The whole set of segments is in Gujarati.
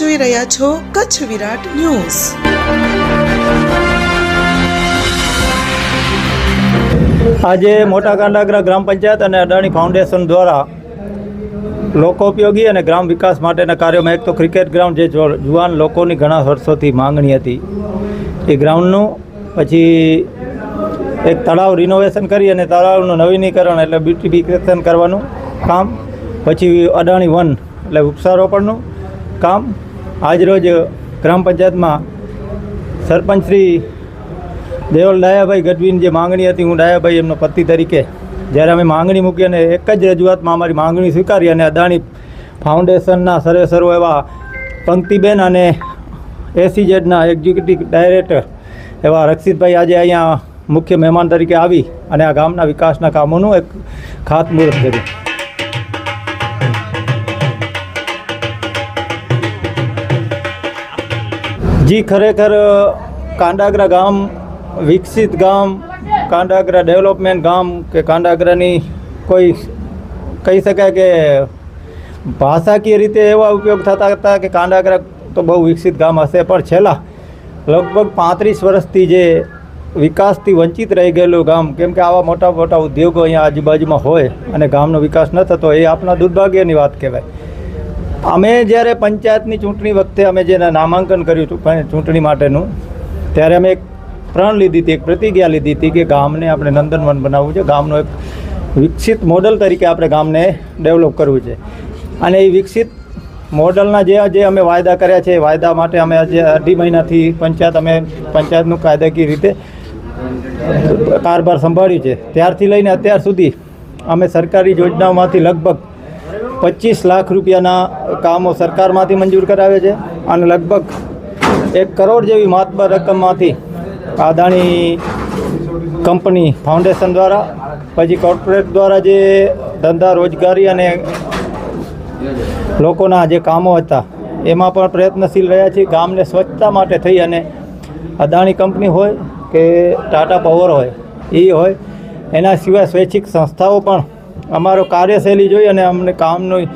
જોઈ રહ્યા છો કચ્છ વિરાટ ન્યૂઝ. આજે મોટા કાંડાગરા ગ્રામ પંચાયત અને અદાણી ફાઉન્ડેશન દ્વારા લોકોપયોગી અને ગ્રામ વિકાસ માટેના કાર્યોમાં એક તો ક્રિકેટ ગ્રાઉન્ડ જે જુવાન લોકોની ઘણા વર્ષોથી માંગણી હતી. એ ગ્રાઉન્ડનું પછી એક તળાવ રિનોવેશન કરી અને તળાવનું નવીનીકરણ એટલે બ્યુટિફિકેશન કરવાનું કામ. પછી અદાણી વન એટલે વૃક્ષારોપણનું. કામ આજરોજ ગ્રામ પંચાયતમાં સરપંચ શ્રી દેવલ ડાયાભાઈ ગઢવીની જે માંગણી હતી, હું ડાયાભાઈ એમનો પતિ તરીકે, જ્યારે અમે માંગણી મૂકી અને એક જ રજૂઆતમાં અમારી માંગણી સ્વીકારી અને અદાણી ફાઉન્ડેશનના સર્વે સર્વ એવા પંક્તિબેન અને એસીજેડના એક્ઝિક્યુટિવ ડાયરેક્ટર એવા રક્ષિતભાઈ આજે અહીંયા મુખ્ય મહેમાન તરીકે આવી અને આ ગામના વિકાસના કામોનું એક ખાતમુહૂર્ત કર્યું. જી, ખરેખર કાંડાગરા ગામ, વિકસિત ગામ, કાંડાગરા ડેવલપમેન્ટ ગામ કે કાંડાગરાની કોઈ કહી શકાય કે ભાષાકીય રીતે એવા ઉપયોગ થતા હતા કે કાંડાગરા તો બહુ વિકસિત ગામ હશે. પણ છેલ્લા લગભગ પાંત્રીસ વર્ષથી જે વિકાસથી વંચિત રહી ગયેલું ગામ, કેમ કે આવા મોટા મોટા ઉદ્યોગો અહીંયા આજુબાજુમાં હોય અને ગામનો વિકાસ ન થતો, એ આપણા દુર્ભાગ્યની વાત કહેવાય. અમે જ્યારે પંચાયતની ચૂંટણી વખતે અમે જે નામાંકન કર્યું હતું ચૂંટણી માટેનું, ત્યારે અમે એક પ્રણ લીધી હતી, એક પ્રતિજ્ઞા લીધી હતી કે ગામને આપણે નંદનવન બનાવવું છે. ગામનું એક વિકસિત મોડલ તરીકે આપણે ગામને ડેવલપ કરવું છે. અને એ વિકસિત મોડલના જે જે અમે વાયદા કર્યા છે, એ વાયદા માટે અમે આજે અઢી મહિનાથી પંચાયત, અમે પંચાયતનું કાયદાકીય રીતે કારભાર સંભાળ્યું છે. ત્યારથી લઈને અત્યાર સુધી અમે સરકારી યોજનાઓમાંથી લગભગ પચીસ લાખ રૂપિયાના કામો સરકારમાંથી મંજૂર કરાવે છે અને લગભગ એક કરોડ જેવી મહાત્મા રકમમાંથી અદાણી કંપની ફાઉન્ડેશન દ્વારા, પછી કોર્પોરેટ દ્વારા જે ધંધા રોજગારી અને લોકોના જે કામો હતા, એમાં પણ પ્રયત્નશીલ રહ્યા છીએ. ગામને સ્વચ્છતા માટે થઈ અને અદાણી કંપની હોય કે ટાટા પાવર હોય એ હોય, એના સિવાય સ્વૈચ્છિક સંસ્થાઓ પણ અમારો કાર્યશૈલી જોઈ અને અમને કામની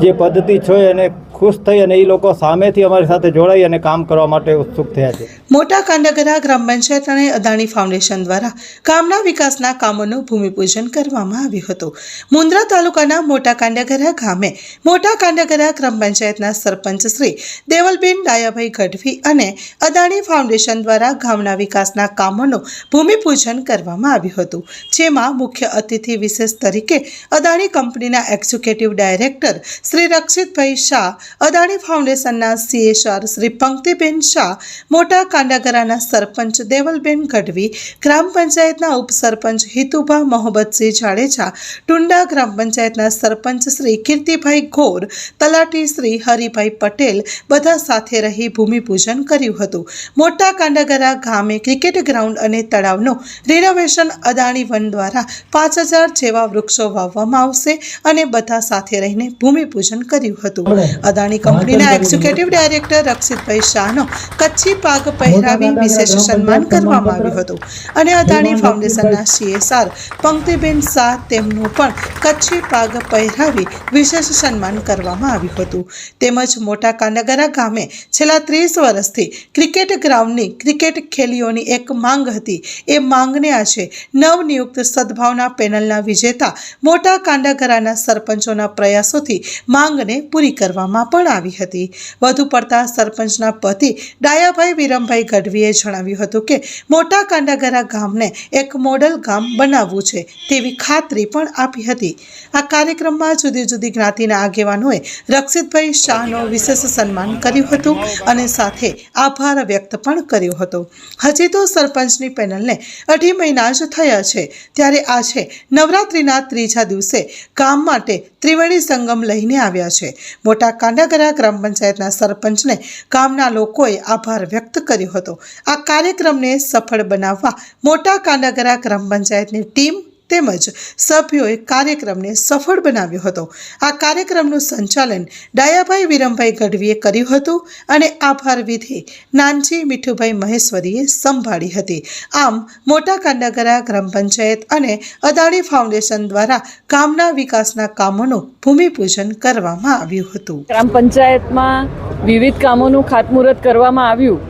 જે પદ્ધતિ છે એને ખુશ થઈ અને એ લોકો સામેથી અમારી સાથે જોડાઈ અને કામ કરવા માટે ઉત્સુક થયા છે. મોટા કાંડાગરા ગ્રામ પંચાયત અને અદાણી ફાઉન્ડેશન દ્વારા ગામના વિકાસના કામોનું ભૂમિપૂજન કરવામાં આવ્યું હતું. મુન્દ્રા તાલુકાના મોટા કાંડાગરા ગામે મોટા કાંડાગરા ગ્રામ પંચાયતના સરપંચ શ્રી દેવલબેન ડાયાભાઈ ગઢવી અને અદાણી ફાઉન્ડેશન દ્વારા ગામના વિકાસના કામોનું ભૂમિપૂજન કરવામાં આવ્યું હતું. જેમાં મુખ્ય અતિથિ વિશેષ તરીકે અદાણી કંપનીના એક્ઝિક્યુટિવ ડાયરેક્ટર શ્રી રક્ષિતભાઈ શાહ, અદાણી ફાઉન્ડેશનના સીએસઆર શ્રી પંક્તિબેન શાહ, મોટા કાંડાગરાના સરપંચ દેવલબેન ગઢવી ગ્રામ પંચાયતના ઉપસરપંચ હિતુભા મોહમ્મદસિંહ જાડેજા ટુંડા ગ્રામ પંચાયતના સરપંચ શ્રી કીર્તિભાઈ ઘોર તલાટી શ્રી હરિભાઈ પટેલ બધા સાથે રહી ભૂમિપૂજન કર્યું હતું. મોટા કાંડાગરા ગામે ક્રિકેટ ગ્રાઉન્ડ અને તળાવનું રિનોવેશન અદાણી વન દ્વારા પાંચ હજાર જેવા વૃક્ષો વાવવામાં આવશે અને બધા સાથે રહીને ભૂમિપૂજન કર્યું હતું. અદાણી કંપનીના એક્ઝિક્યુટિવ ડાયરેક્ટર રક્ષિતભાઈ શાહનો કચ્છી પાગ પહેરાવી વિશેષ સન્માન કરવામાં આવ્યું હતું. અને અદાણી ફાઉન્ડેશનના સીએસઆર પંક્તિબેન શાહ તેમનું પણ કચ્છી પાગ પહેરાવી વિશેષ સન્માન કરવામાં આવ્યું હતું. તેમજ મોટા કાનગરા ગામે છેલ્લા ત્રીસ વર્ષથી ક્રિકેટ ગ્રાઉન્ડની ક્રિકેટ ખેલીઓની એક માંગ હતી. એ માંગને આજે નવનિયુક્ત સદભાવના પેનલના વિજેતા મોટા કાંડાગરાના સરપંચોના પ્રયાસોથી માંગને પૂરી કરવામાં પણ આવી હતી. વધુ પડતા સરપંચના પતિ ડાયાભાઈ વિરમભાઈ ગઢવીએ જણાવ્યું હતું કે મોટા કાંડાગરા ગામને એક મોડલ ગામ બનાવવું છે તેવી ખાતરી પણ આપી હતી. આ કાર્યક્રમમાં જુદી જુદી જ્ઞાતિના આગેવાનોએ રક્ષિતભાઈ શાહનો વિશેષ સન્માન કર્યું હતું અને સાથે આભાર વ્યક્ત પણ કર્યો હતો. હજી તો સરપંચની પેનલને અઢી મહિના જ થયા છે, ત્યારે આજે નવરાત્રિના ત્રીજા દિવસે ગામ માટે ત્રિવેણી સંગમ લઈને આવ્યા છે. મોટા કાંડાગરા ગ્રામ પંચાયતના સરપંચને ગામના લોકોએ આભાર વ્યક્ત કર્યો હતો. આ કાર્યક્રમને સફળ બનાવવા મોટા કાંડાગરા ગ્રામ પંચાયતની ટીમ તેમજ સભ્યોએ કાર્યક્રમને સફળ બનાવ્યો હતો. આ કાર્યક્રમનું સંચાલન ડાયાભાઈ વિરમભાઈ ગઢવીએ કર્યું હતું અને આભાર વિધિ નાનજી મીઠુભાઈ મહેશ્વરીએ સંભાળી હતી. આમ મોટા કાંડાગરા ગ્રામ પંચાયત અને અદાણી ફાઉન્ડેશન દ્વારા ગામના વિકાસના કામોનું ભૂમિપૂજન કરવામાં આવ્યું હતું. ગ્રામ પંચાયતમાં વિવિધ કામોનું ખાતમુહૂર્ત કરવામાં આવ્યું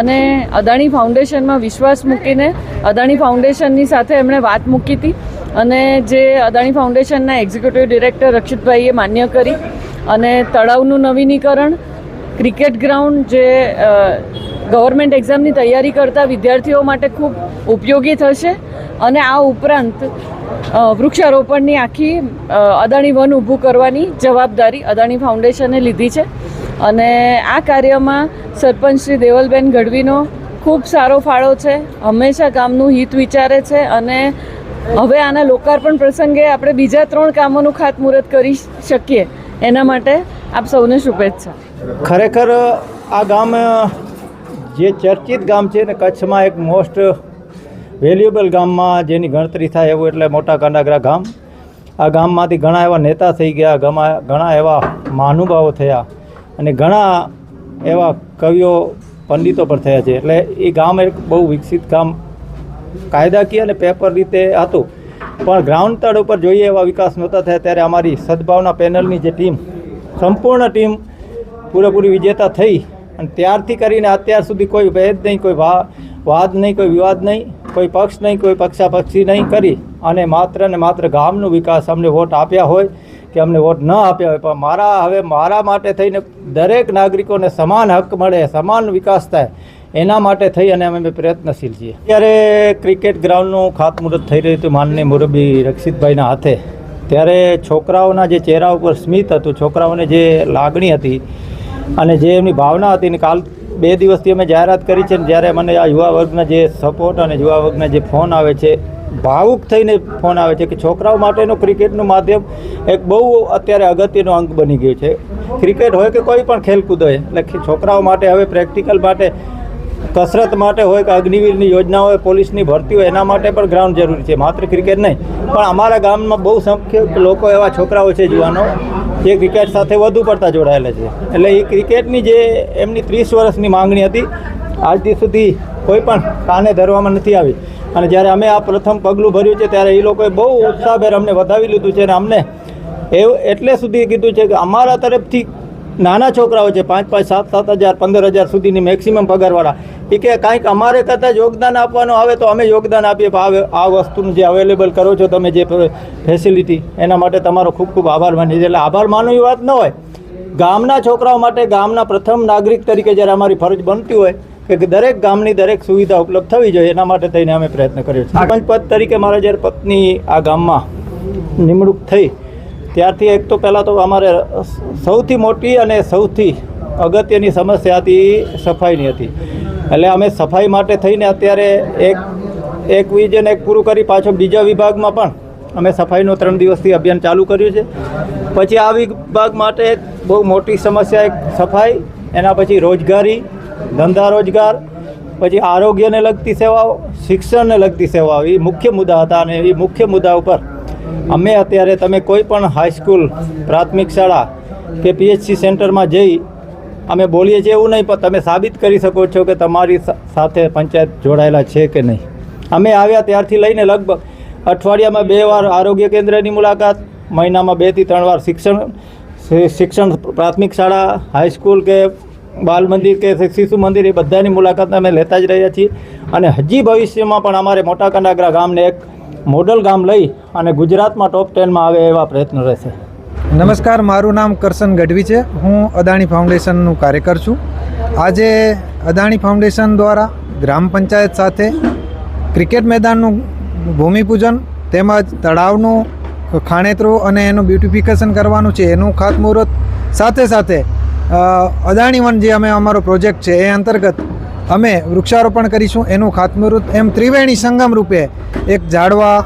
અને અદાણી ફાઉન્ડેશનમાં વિશ્વાસ મૂકીને અદાણી ફાઉન્ડેશનની સાથે એમણે વાત મૂકી હતી. અને જે અદાણી ફાઉન્ડેશનના એક્ઝિક્યુટિવ ડિરેક્ટર રક્ષિતભાઈએ માન્ય કરી અને તળાવનું નવીનીકરણ, ક્રિકેટ ગ્રાઉન્ડ જે ગવર્મેન્ટ એક્ઝામની તૈયારી કરતા વિદ્યાર્થીઓ માટે ખૂબ ઉપયોગી થશે અને આ ઉપરાંત વૃક્ષારોપણની આખી અદાણી વન ઊભું કરવાની જવાબદારી અદાણી ફાઉન્ડેશને લીધી છે. અને આ કાર્યમાં સરપંચ શ્રી દેવલબેન ગઢવીનો ખૂબ સારો ફાળો છે, હંમેશા ગામનું હિત વિચારે છે અને હવે આના લોકાર્પણ પ્રસંગે આપણે બીજા ત્રણ કામોનું ખાતમુહૂર્ત કરી શકીએ. એના માટે આપ સૌને શુભેચ્છા. ખરેખર, આ ગામ જે ચર્ચિત ગામ છે ને કચ્છમાં એક મોસ્ટ વેલ્યુએબલ ગામમાં જેની ગણતરી થાય એવું એટલે મોટા કાંડાગરા ગામ. આ ગામમાંથી ઘણા એવા નેતા થઈ ગયા ઘણા એવા મહાનુભાવો થયા અને ઘણા એવા કવિઓ, પંડિતો પણ થયા છે. એટલે એ ગામ એક બહુ વિકસિત ગામ કાયદાકીય અને પેપર રીતે હતું. પણ ગ્રાઉન્ડ તળ ઉપર જોઈએ એવા વિકાસ નહોતા થયા ત્યારે અમારી સદભાવના પેનલની જે ટીમ સંપૂર્ણ ટીમ પૂરેપૂરી વિજેતા થઈ અને ત્યારથી કરીને અત્યાર સુધી કોઈ ભેદ નહીં, કોઈ વાદ નહીં, કોઈ વિવાદ નહીં, કોઈ પક્ષ નહીં, કોઈ પક્ષાપક્ષી નહીં કરી. અને માત્ર ને માત્ર ગામનો વિકાસ અમને વોટ આપ્યા હોય કે અમને વોટ ન આપ્યા હોય, પણ મારા, હવે મારા માટે થઈને દરેક નાગરિકોને સમાન હક મળે, સમાન વિકાસ થાય એના માટે થઈ અને અમે પ્રયત્નશીલ છીએ. ત્યારે ક્રિકેટ ગ્રાઉન્ડનું ખાતમુહૂર્ત થઈ રહ્યું હતું માનની મુરબી રક્ષિતભાઈના હાથે, ત્યારે છોકરાઓના જે ચહેરા ઉપર સ્મિત હતું, છોકરાઓને જે લાગણી હતી અને જે એમની ભાવના હતી ને કાલ બે દિવસથી અમે જાહેરાત કરી છે ને જ્યારે મને આ યુવા વર્ગના જે સપોર્ટ અને યુવા વર્ગના જે ફોન આવે છે, ભાવુક થઈને ફોન આવે છે કે છોકરાઓ માટેનું ક્રિકેટનું માધ્યમ એક બહુ અત્યારે અગત્યનો અંગ બની ગયું છે. ક્રિકેટ હોય કે કોઈ પણ ખેલકૂદ હોય, એટલે છોકરાઓ માટે હવે પ્રેક્ટિકલ માટે કસરત માટે હોય કે અગ્નિવીરની યોજના હોય, પોલીસની ભરતી હોય, એના માટે પણ ગ્રાઉન્ડ જરૂરી છે. માત્ર ક્રિકેટ નહીં, પણ અમારા ગામમાં બહુ સંખ્યક લોકો એવા છોકરાઓ છે જુવાનો જે ક્રિકેટ સાથે વધુ પડતા જોડાયેલા છે. એટલે એ ક્રિકેટની જે એમની ત્રીસ વર્ષની માંગણી હતી, આજથી સુધી કોઈ પણ કાને ધરવામાં નથી આવી. અને જ્યારે અમે આ પ્રથમ પગલું ભર્યું છે, ત્યારે એ લોકોએ બહુ ઉત્સાહભેર અમને વધાવી લીધું છે અને અમને એવું, એટલે સુધી કીધું છે કે અમારા તરફથી નાના છોકરાઓ છે, પાંચ પાંચ, સાત સાત હજાર, પંદર હજાર સુધીની મેક્સિમમ પગારવાળા. એ કે કાંઈક અમારે કદાચ યોગદાન આપવાનું આવે તો અમે યોગદાન આપીએ. પણ આ વસ્તુનું જે અવેલેબલ કરો છો તમે જે ફેસિલિટી એના માટે તમારો ખૂબ ખૂબ આભાર માની એટલે આભાર માનવી વાત ન હોય. ગામના છોકરાઓ માટે ગામના પ્રથમ નાગરિક તરીકે જ્યારે અમારી ફરજ બનતી હોય કે દરેક ગામની દરેક સુવિધા ઉપલબ્ધ થવી જોઈએ, એના માટે થઈને અમે પ્રયત્ન કર્યો છે. સરપંચ પદ તરીકે મારા જ્યારે પત્ની આ ગામમાં નિમણૂક થઈ ત્યારથી એક તો પહેલાં તો અમારે સૌથી મોટી અને સૌથી અગત્યની સમસ્યા હતી સફાઈની હતી. એટલે અમે સફાઈ માટે થઈને અત્યારે એક એક વિઝન એક પૂરું કરી પાછો બીજા વિભાગમાં પણ અમે સફાઈનું ત્રણ દિવસથી અભિયાન ચાલુ કર્યું છે. પછી આ વિભાગ માટે બહુ મોટી સમસ્યા એક સફાઈ, એના પછી રોજગારી, ધંધા રોજગાર, પછી આરોગ્યને લગતી સેવાઓ, શિક્ષણને લગતી સેવાઓ, એ મુખ્ય મુદ્દા હતા અને એ મુખ્ય મુદ્દા ઉપર અમે અત્યારે તમે કોઈ પણ હાઈસ્કૂલ પ્રાથમિક શાળા કે પીએચસી સેન્ટરમાં જઈ, અમે બોલીએ છીએ એવું નહીં, પણ તમે સાબિત કરી શકો છો કે તમારી સાથે પંચાયત જોડાયેલા છે કે નહીં. અમે આવ્યા ત્યારથી લઈને લગભગ અઠવાડિયામાં બે વાર આરોગ્ય કેન્દ્રની મુલાકાત, મહિનામાં બેથી ત્રણ વાર શિક્ષણ શિક્ષણ પ્રાથમિક શાળા હાઈસ્કૂલ કે બાલ મંદિર કે શિશુ મંદિર, એ બધાની મુલાકાત અમે લેતા જ રહ્યા છીએ. અને હજી ભવિષ્યમાં પણ અમારે મોટા કંડાગરા ગામને એક મોડલ ગામ લઈ અને ગુજરાતમાં ટોપ ટેનમાં આવે એવા પ્રયત્ન રહેશે. નમસ્કાર, મારું નામ કરશન ગઢવી છે. હું અદાણી ફાઉન્ડેશનનું કાર્યકર છું. આજે અદાણી ફાઉન્ડેશન દ્વારા ગ્રામ પંચાયત સાથે ક્રિકેટ મેદાનનું ભૂમિપૂજન તેમજ તળાવનું ખાણેતરું અને એનું બ્યુટિફિકેશન કરવાનું છે એનું ખાતમુહૂર્ત સાથે સાથે અદાણી વન જે અમે અમારો પ્રોજેક્ટ છે એ અંતર્ગત અમે વૃક્ષારોપણ કરીશું. એનું ખાતમુહૂર્ત એમ ત્રિવેણી સંગમ રૂપે એક ઝાડવા,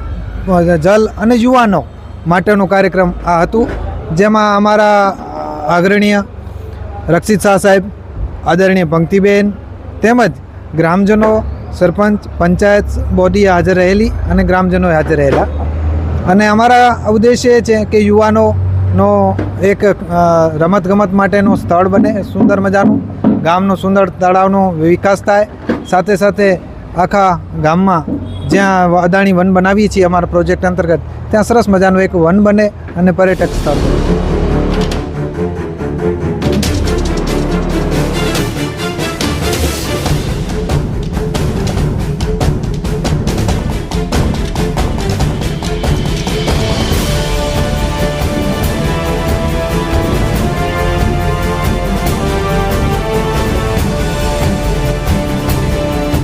જલ અને યુવાનો માટેનો કાર્યક્રમ આ હતું. જેમાં અમારા આદરણીય રક્ષિત શાહ સાહેબ, આદરણીય પંક્તિબેન તેમજ ગ્રામજનો, સરપંચ, પંચાયત બોડી હાજર રહેલી અને ગ્રામજનોએ હાજર રહેલા. અને અમારા ઉદ્દેશ્ય એ છે કે યુવાનોનો એક રમતગમત માટેનું સ્થળ બને સુંદર મજાનું. ગામનું સુંદર તળાવનો વિકાસ થાય. સાથે સાથે આખા ગામમાં જ્યાં અદાણી વન બનાવીએ છીએ અમારા પ્રોજેક્ટ અંતર્ગત, ત્યાં સરસ મજાનું એક વન બને અને પર્યટક સ્થળ બને.